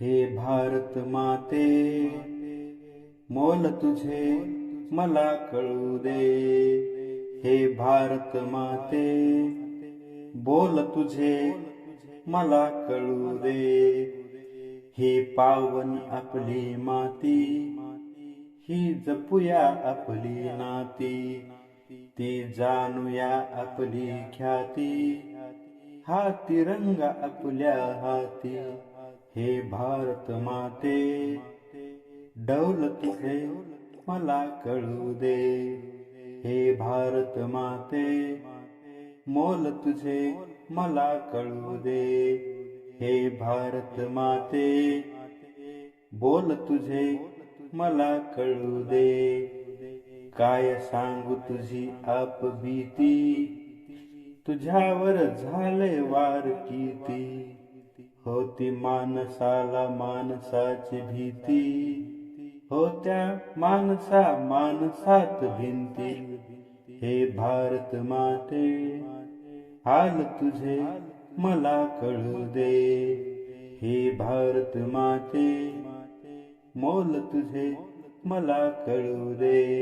हे भारत माते मोल तुझे मला कळू दे. हे भारत माते बोल तुझे मला कळू दे. हे पावन आपली माती ही जपूया आपली नाती. ती जाणूया आपली ख्याती. हा तिरंगा आपल्या हाती. हे भारत माते डौलतीचे तुझे मला कळू दे. हे भारत माते मोल तुझे मला कळू दे. हे भारत माते बोल तुझे मला कळू दे. काय सांगू तुझी आप भीती तुझ्यावर झाले वार किती होती माणसाला माणसाची भीती. होत्या माणसा माणसात भिंती. हे भारत माते हाल तुझे मला कळू दे. हे भारत माते मोल तुझे मला कळू दे.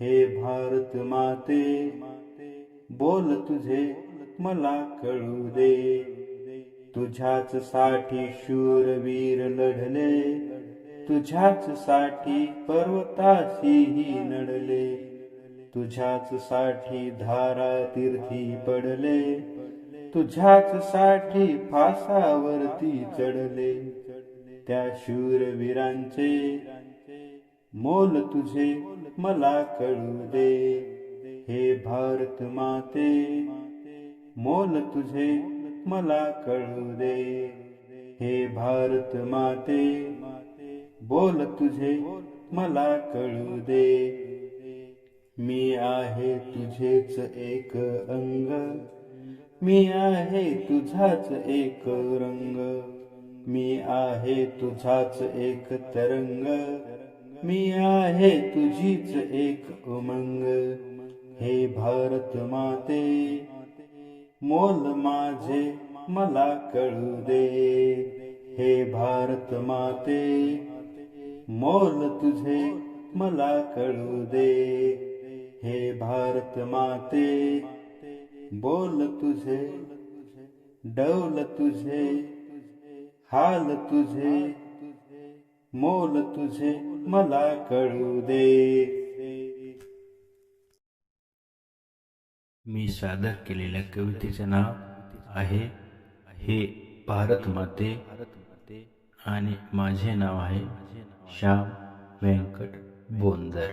हे भारत माते बोल तुझे मला कळू दे. तुझ्याच साठी शूरवीर लढले. तुझ्याच साठी पर्वताशीही नडले. तुझ्याच साठी धारा तीर्थी पडले. तुझ्याच साठी फासावरती चढले. त्या शूरवीरांचे मोल तुझे मला कळू दे. हे भारत माते मोल तुझे मला कळू दे. हे भारत माते बोल तुझे मला कळू दे. मी आहे तुझेच एक अंग मी आहे तुझाच एक रंग मी आहे तुझाच एक तरंग मी आहे तुझीच एक उमंग. हे भारत माते मोल माझे मला कळू दे. हे भारत माते मोल तुझे मला कळू दे. हे भारत माते बोल तुझे डौल तुझे हाल तुझे मोल तुझे मला कळू दे. मी सादर केलेल्या कवितेचे नाव आहे हे भारत माते आणि माझे नाव आहे श्याम व्यंकट बोंदर.